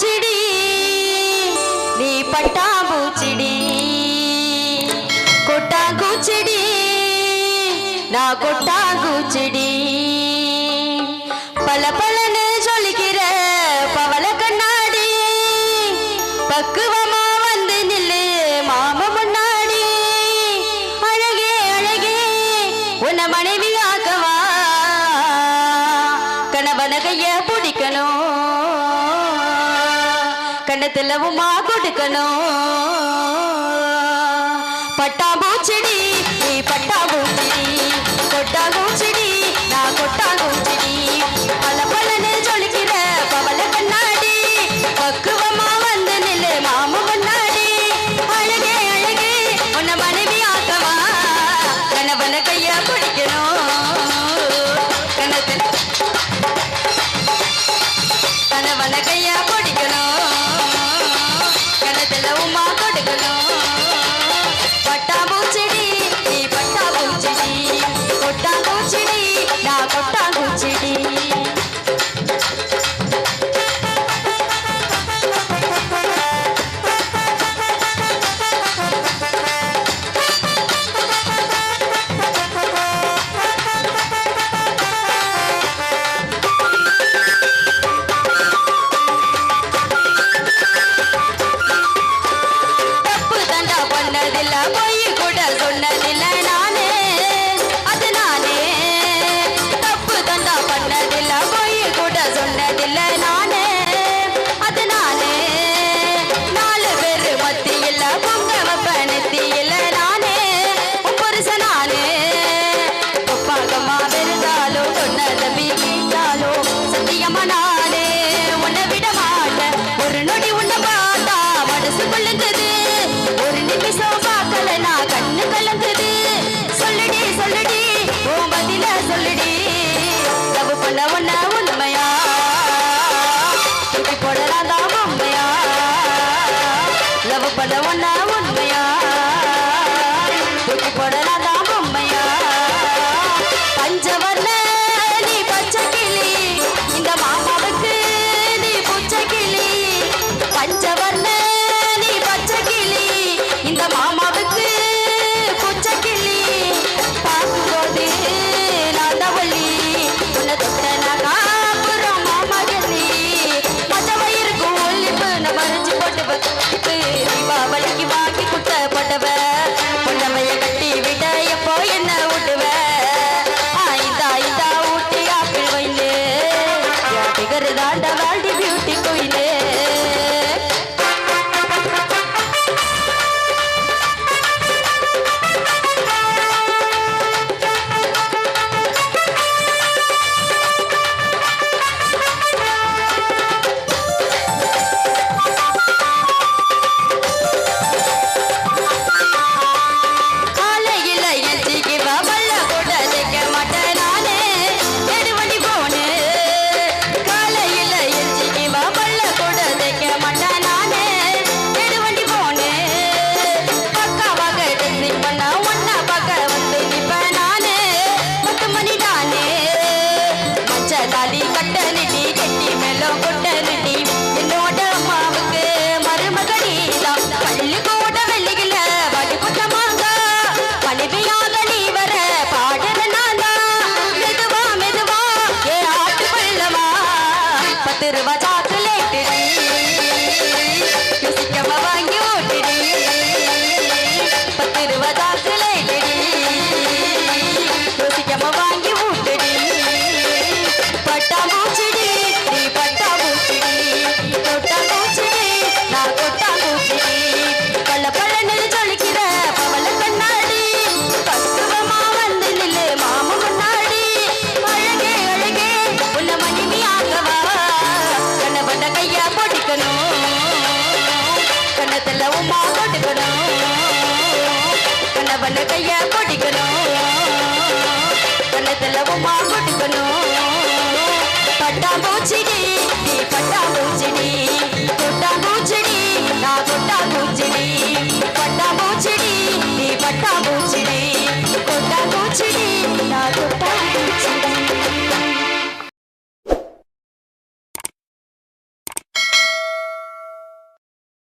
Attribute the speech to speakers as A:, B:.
A: பட்டாம்பூச்சிடி நீ பட்டாம்பூச்சிடி கொட்டாங்குச்சிடி நான் கொட்டாங்குச்சிடி பல பலன்னு சொல்லிக்கிற பவள கண்ணாடி. பக்குவமா வந்து நில்லு மாம முன்னாடி. அழகே அழகே உன்னை மனைவி ஆக்கவா கணவன கைய பிடிக்கணும். తెలవు మా కొడుకను. పట్టాబూచిడి పట్టాబూచిడి పట్టాబూచి de la bolsa. hola. வாழாண்ட வாழ் ரூபா சாக்லேட்டு யோசிக்காம வாங்கி ஓட்டுடி பத்து கண்ணெல்லாம் போட்டுக்கணும் கண்ணவன கைய போட்டுக்கணும் கண்ணத்துல உமா போட்டுக்கணும் பட்டாம்பூச்சி